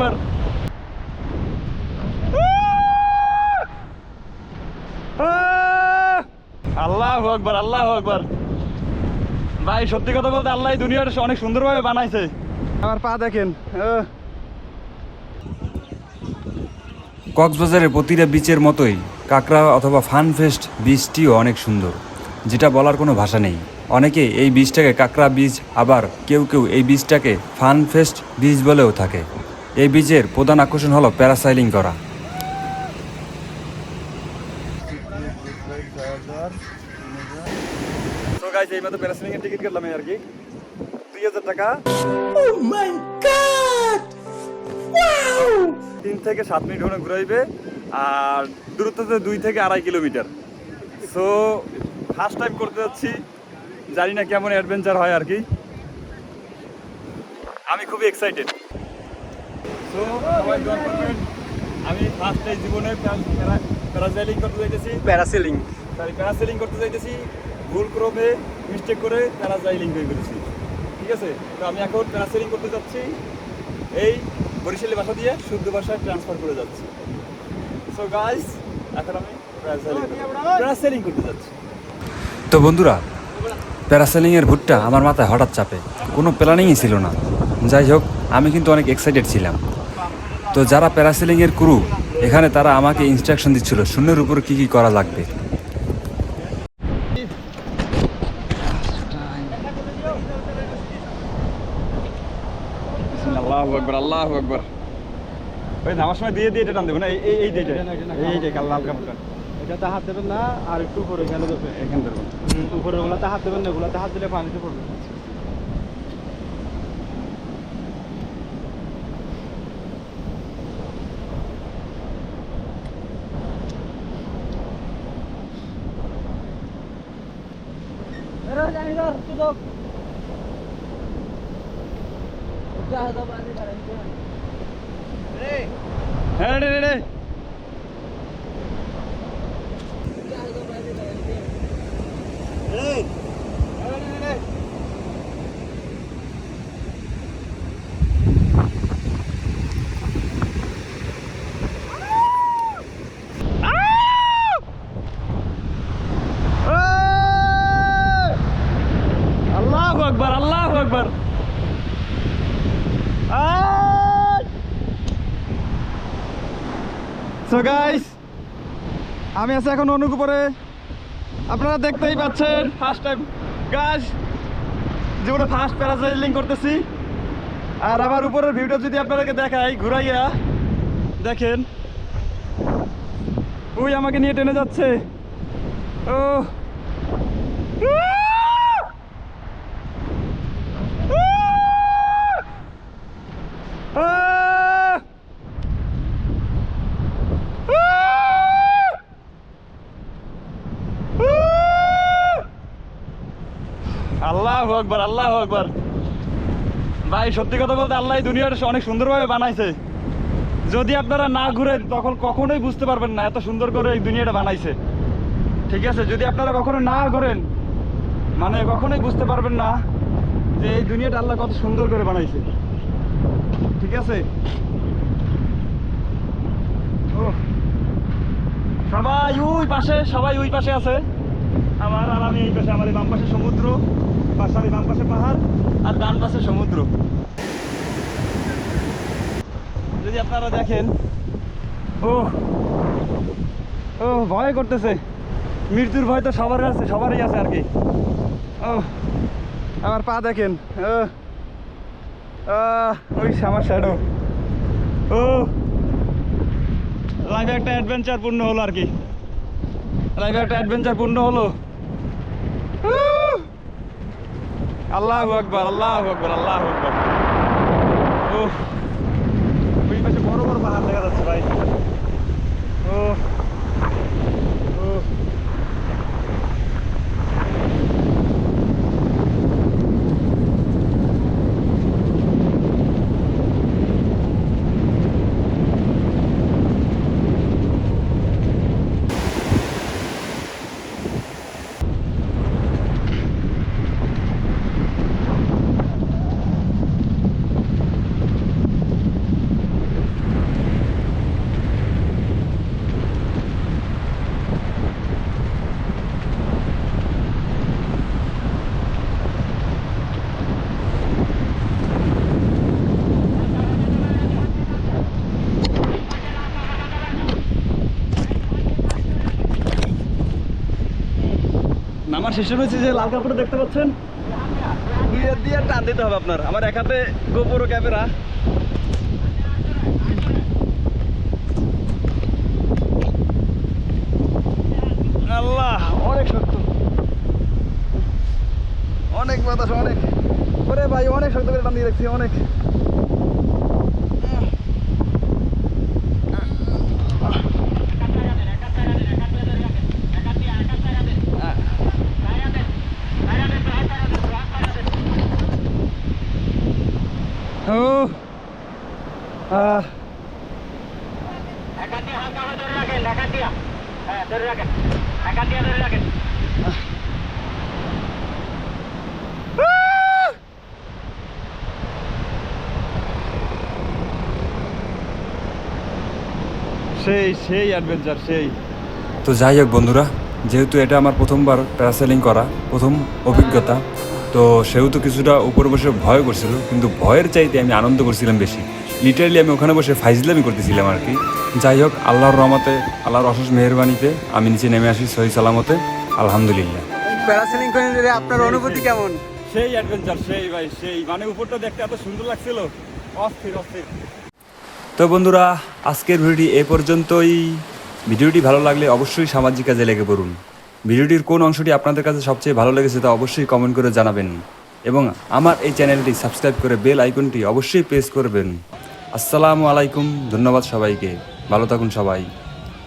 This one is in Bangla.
আকবার আল্লাহ আকবার আল্লাহ আকবার। ভাই সত্যি কথা বলতে আল্লাহ দুনিয়াটা অনেক সুন্দরভাবে বানাইছে। আমার পা দেখেন আহ। কক্সবাজারের প্রতিটা বিচের মতোই কাকড়া অথবা ফানফেস্ট বীজটিও অনেক সুন্দর যেটা বলার কোনো ভাষা নেই। অনেকে এই বীজটাকে কাকড়া বীজ আবার কেউ কেউ এই বীজটাকে ফানফেস্ট বীজ বলেও থাকে। এই বীজের প্রধান আকর্ষণ হলো প্যারাসাইলিং করা। তো গাইস এই মতো প্যারাসেলিং এর টিকিট কাটলাম আর কি। দুই হাজার টাকা। তিন থেকে সাত মিনিট ওখানে ঘুরাইবে আর দূরত্বতে দুই থেকে আড়াই কিলোমিটার। সো ফার্স্ট টাইম করতে যাচ্ছি। জানি না কেমন অ্যাডভেঞ্চার হয় আর কি। আমি খুবই এক্সাইটেড সো সবাই দোয়া করবেন। আমি ফার্স্ট এই জীবনে প্যারাসাইলিং করতে যাইতেছি। প্যারাসেলিং সরি প্যারাসেলিং করতে যাইতেছি। ভুল ক্রমে মিস্টেক করে প্যারাসাইলিং হয়ে ফেলেছি ঠিক আছে? তো আমি এখন প্যারাসেলিং করতে যাচ্ছি। এই বরিশালী ভাষা দিয়ে শুদ্ধ ভাষায় ট্রান্সফার করে যাচ্ছি। সো গাইস এখন আমি প্যারাসেলিং প্যারাসেলিং করতে যাচ্ছি। তো বন্ধুরা প্যারাসেলিংয়ের ভুটটা আমার মাথায় হঠাৎ চাপে। কোনো প্ল্যানিংই ছিল না। যাই হোক আমি কিন্তু অনেক এক্সাইটেড ছিলাম। তো যারা প্যারাসেলিংয়ের ক্রু এখানে তারা আমাকে ইনস্ট্রাকশন দিচ্ছিল শূন্যের উপর কী কী করা লাগবে। আল্লাহু আকবার আল্লাহু আকবার। ওই নামার সময় দিয়ে দিয়ে এটা টান দেবো না এই এই এই এই যে কাল লাল কাপড়টা এটাতে হাত দেবেন না আর একটু উপরে গেলে এখান উপরে ওগুলাতে হাত দেবেন না ওগুলাতে হাত দিলে পানিতে পড়বে। হ্যাঁ রে রে রে আল্লাহু আকবার সো গাইস আমি আছি এখন অনুক উপরে আপনারা দেখতেই পাচ্ছেন। ফার্স্ট টাইম গাছ জীবনে ফার্স্ট প্যারাসাইলিং করতেছি। আর আমার উপরের ভিউটা যদি আপনাদেরকে দেখাই ঘুরাইয়া দেখেন। ওই আমাকে নিয়ে টেনে যাচ্ছে। ও আল্লাহ আকবার আল্লাহ আকবার। ভাই, সত্যি কথা বলতে আল্লাহ অনেক সুন্দরভাবে বানাইছে। যদি আপনারা না ঘুরেন, তখন কখনোই বুঝতে পারবেন না এত সুন্দর করে এই দুনিয়াটা বানাইছে। ঠিক আছে, যদি আপনারা কখনো না ঘোরেন মানে কখনোই বুঝতে পারবেন না যে এই দুনিয়াটা আল্লাহ কত সুন্দর করে বানাইছে। ঠিক আছে? সবাই ওই পাশে, সবাই ওই পাশে আছে। আমার আর আমি এই পাশে আমার বাম পাশে সমুদ্র, পাশে বাম পাশে পাহাড়, আর ডান পাশে সমুদ্র। যদি আপনারা দেখেন ও ও ভয় করতেছে। মৃত্যুর ভয় তো সবার আছে, সবারই আছে আর কি। ও আমার পা দেখেন ও ওই আমার শ্যাডো ও লাইফে একটা অ্যাডভেঞ্চার পূর্ণ হলো আর কি। লাইফে একটা অ্যাডভেঞ্চার পূর্ণ হলো। আল্লাহু আকবর, আল্লাহ আকবর আল্লাহ আকবর। ও ওই পাশে বড় বড় পাহাড় দেখা যাচ্ছে ভাই। ও আমার সিস্টেম হচ্ছে যে লাল কাপড় দেখতে পাচ্ছেন। দুই হাত দিয়ে টান দিতে হবে আপনার। আমার এক হাতে গোপর ক্যামেরা। আল্লাহ, অনেক শক্ত। অনেক বাতাস, অনেক। ওরে ভাই, অনেক শক্ত করে টান দিয়ে রাখছি, অনেক। ও সেই সেই অ্যাডভেঞ্চার সেই। তো যাই হোক বন্ধুরা, যেহেতু এটা আমার প্রথমবার প্যারাসেলিং করা, প্রথম অভিজ্ঞতা তো সেহেতু কিছুটা উপরে বসে ভয় করছিল কিন্তু ভয়ের চাইতে আমি আনন্দ করছিলাম বেশি। লিটারালি আমি ওখানে বসে ফাইজলামি করতেছিলাম আর কি। যাই হোক আল্লাহর রহমতে আল্লাহর অশেষ মেহরবানিতে আমি নিচে নেমে আসি সহি সালামতে। আলহামদুলিল্লাহ। প্যারাসেলিং করে আপনার অনুভূতি কেমন? সেই অ্যাডভেঞ্চার সেই ভাই সেই। মানে উপরটা দেখতে এত সুন্দর লাগছিল। অস্থির অস্থির। তো বন্ধুরা আজকের ভিডিওটি এ পর্যন্তই। ভিডিওটি ভালো লাগলে অবশ্যই সামাজিক কাজে লেগে পড়ুন। ভিডিওটির কোন অংশটি আপনাদের কাছে সবচেয়ে ভালো লেগেছে তা অবশ্যই কমেন্ট করে জানাবেন। এবং আমার এই চ্যানেলটি সাবস্ক্রাইব করে বেল আইকনটি অবশ্যই প্রেস করবেন। আসসালামু আলাইকুম, ধন্যবাদ সবাইকে। ভালো থাকুন সবাই।